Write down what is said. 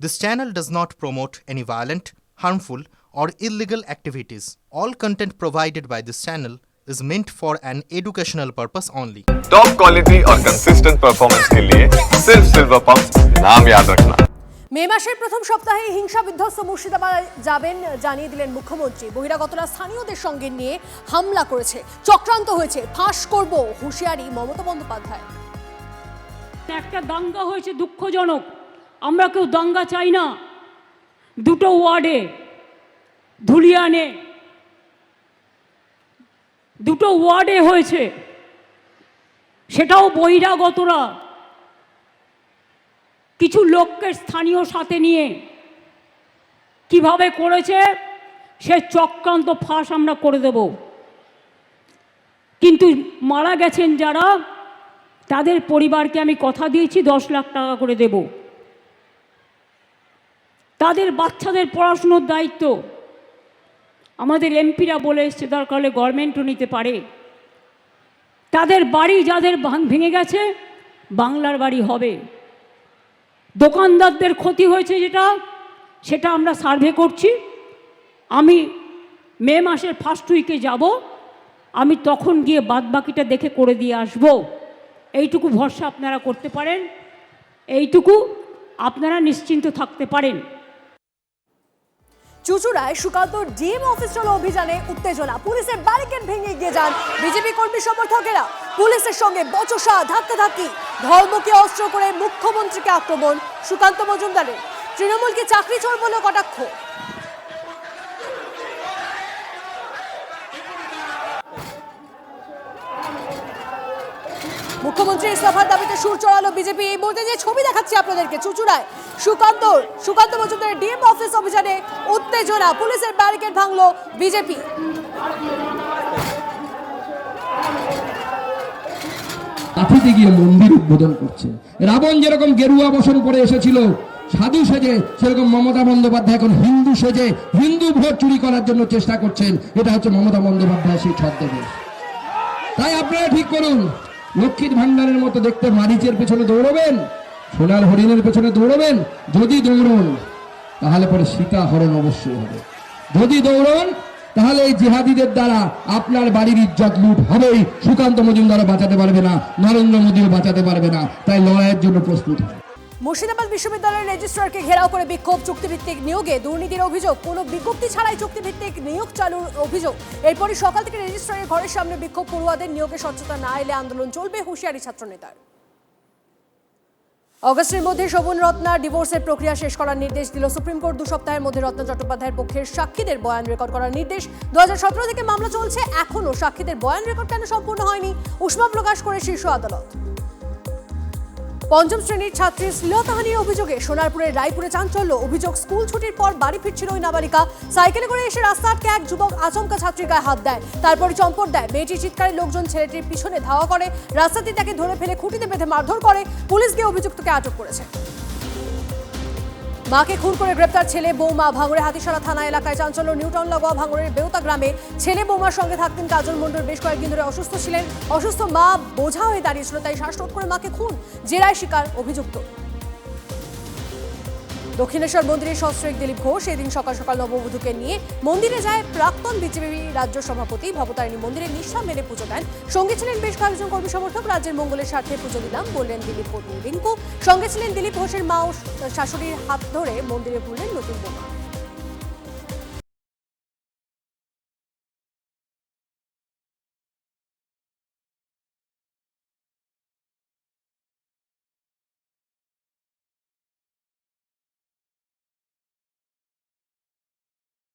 This channel does not promote any violent, harmful, or illegal activities. All content provided by this channel is meant for an educational purpose only. Top quality और consistent performance के लिए सिर्फ silver pump नाम याद रखना মে মাসের প্রথম সপ্তাহে হিংসা বিধ্বস্ত মুর্শিদাবাদ যাবেন জানিয়ে দিলেন মুখ্যমন্ত্রী বহিরাগতরা স্থানীয়দের সঙ্গে নিয়ে হামলা করেছে চক্রান্ত হয়েছে ফাঁস করব হুঁশিয়ারি মমতা বন্দ্যোপাধ্যায় একটা দাঙ্গা হয়েছে দুঃখজনক আমরা কেউ দাঙ্গা চাই না। দুটো ওয়ার্ডে, ধুলিয়ানে, দুটো ওয়ার্ডে হয়েছে। সেটাও বহিরাগতরা। কিছু লোককে স্থানীয় সাথে নিয়ে কীভাবে করেছে, সে চক্রান্ত ফাঁস আমরা করে দেব। কিন্তু মারা গেছেন যারা, তাদের পরিবারকে আমি কথা দিয়েছি, দশ লাখ টাকা করে দেব। তাদের বাচ্চাদের পড়াশুনোর দায়িত্ব। আমাদের এমপিরা বলে এসছে দরকার হলে গভর্নমেন্টও নিতে পারে। তাদের বাড়ি যাদের ভাঙ- গেছে, বাংলার বাড়ি হবে। দোকানদারদের ক্ষতি হয়েছে যেটা, সেটা আমরা সার্ভে করছি। আমি মে মাসের ফার্স্ট উইকে যাব, আমি তখন গিয়ে বাদবাকিটা দেখে করে দিয়ে আসব। এইটুকু ভরসা আপনারা করতে পারেন, এইটুকু আপনারা নিশ্চিন্ত থাকতে পারেন। চুচুড়ায় সুকান্ত ডিএম অফিস চলো অভিযানে উত্তেজনা। পুলিশের ব্যারিকেড ভেঙে গিয়ে যান বিজেপি কর্মী সমর্থকেরা। পুলিশের সঙ্গে বচসা, ধাক্কাধাক্কি। ধর্মকে অস্ত্র করে মুখ্যমন্ত্রীকে আক্রমণ সুকান্ত মজুমদারের। তৃণমূলকে চাকরি চোর বলে কটাক্ষ। মুখ্যমন্ত্রী ইস্তফার দাবিতে সুর চড়ালো বিজেপি। এই মুহূর্তে যে ছবি দেখাচ্ছি আপনাদেরকে, চুচুড়ায় সুকান্ত সুকান্ত মজুমদারের ডিএম অফিস অভিযানে উত্তেজনা, পুলিশের ব্যারিকেড ভাঙলো বিজেপি। গিয়ে মন্দির উদ্বোধন করছে। রাবণ যেরকম গেরুয়া বসন করে এসেছিল, সাধু সেজে সেরকম মমতা বন্দ্যোপাধ্যায় এখন হিন্দু সেজে, হিন্দু ভোট চুরি করার জন্য চেষ্টা করছেন। এটা হচ্ছে মমতা বন্দ্যোপাধ্যায় সেই ছদ্মবেশ। তাই আপনারা ঠিক করুন লক্ষ্মীর ভান্ডারের মতো দেখতে মারিচের পেছনে দৌড়বেন সোনার হরিণের পেছনে দৌড়বেন, যদি দৌড়ন, তাহলে পরে সীতা হরণ অবশ্যই হবে। যদি দৌড়ন, তাহলে এই জিহাদিদের দ্বারা আপনার বাড়ির ইজ্জত লুট হবেই। সুকান্ত মজুমদারও বাঁচাতে পারবে না, নরেন্দ্র মোদীও বাঁচাতে পারবে না, তাই লড়াইয়ের জন্য প্রস্তুত হয় মুর্শিদাবাদ বিশ্ববিদ্যালয়ের রেজিস্ট্রারকে ঘেরাও করে বিক্ষোভ, চুক্তিভিত্তিক নিয়োগে দুর্নীতির অভিযোগ। কোনো বিজ্ঞপ্তি ছাড়াই চুক্তিভিত্তিক নিয়োগ চালুর অভিযোগ। এরপরই সকাল থেকে রেজিস্ট্রারের ঘরের সামনে বিক্ষোভ। পড়ুয়াদের নিয়োগে স্বচ্ছতা না এলে আন্দোলন চলবে হুঁশিয়ারি ছাত্রনেতার। অগস্টের মধ্যে শোভন রত্না ডিভোর্সের প্রক্রিয়া শেষ করার নির্দেশ দিল সুপ্রিম কোর্ট। দু সপ্তাহের মধ্যে রত্না চট্টোপাধ্যায়ের পক্ষের সাক্ষীদের বয়ান রেকর্ড করার নির্দেশ। দু হাজার সতেরো থেকে মামলা চলছে, এখনও সাক্ষীদের বয়ান রেকর্ড কেন সম্পূর্ণ হয়নি? উষ্মা প্রকাশ করে শীর্ষ আদালত। পঞ্চম শ্রেণির ছাত্রী শ্লীলতাহানির অভিযোগে সোনারপুরের রায়পুরে চাঞ্চল্য। অভিযোগ, স্কুল ছুটির পর বাড়ি ফিরছিল ওই নাবালিকা। সাইকেলে করে এসে রাস্তা আটকে এক যুবক আচমকা ছাত্রীর গায়ে হাত দেয়। তারপরে চম্পট দেয়। মেয়েটির চিৎকারে লোকজন ছেলেটির পিছনে ধাওয়া করে। রাস্তাতে তাকে ধরে ফেলে খুঁটিতে বেঁধে মারধর করে। পুলিশ গিয়ে অভিযুক্তকে আটক করেছে। মাকে খুন করে গ্রেপ্তার ছেলে বৌমা ভাঙড়ে হাতিসারা থানা এলাকায় চাঞ্চল্য। নিউটাউন লাগোয়া ভাঙড়ের বেউতা গ্রামে ছেলে বৌমার সঙ্গে থাকতেন কাজল মণ্ডল। বেশ কয়েকদিন ধরে অসুস্থ ছিলেন। অসুস্থ মা বোঝা হয়ে দাঁড়িয়েছিল, তাই শ্বাসরোধ করে মাকে খুন। জেরায় শিকার অভিযুক্ত। দক্ষিণেশ্বর মন্দিরের সশ্রয়িক দিলীপ ঘোষ এদিন সকাল সকাল নববধূকে নিয়ে মন্দিরে যায় প্রাক্তন বিজেপি রাজ্য সভাপতি ভবতারিণী মন্দিরে নিঃসা মেনে পুজো দেন। সঙ্গে ছিলেন বেশ কয়েকজন কর্মী সমর্থক রাজ্যের মঙ্গলের স্বার্থে পুজো দিলাম, বললেন দিলীপ পত্নী রিঙ্কু। সঙ্গে ছিলেন দিলীপ ঘোষের মা ও শাশুড়ির হাত ধরে মন্দিরে ঘুরলেন নতুন বোমা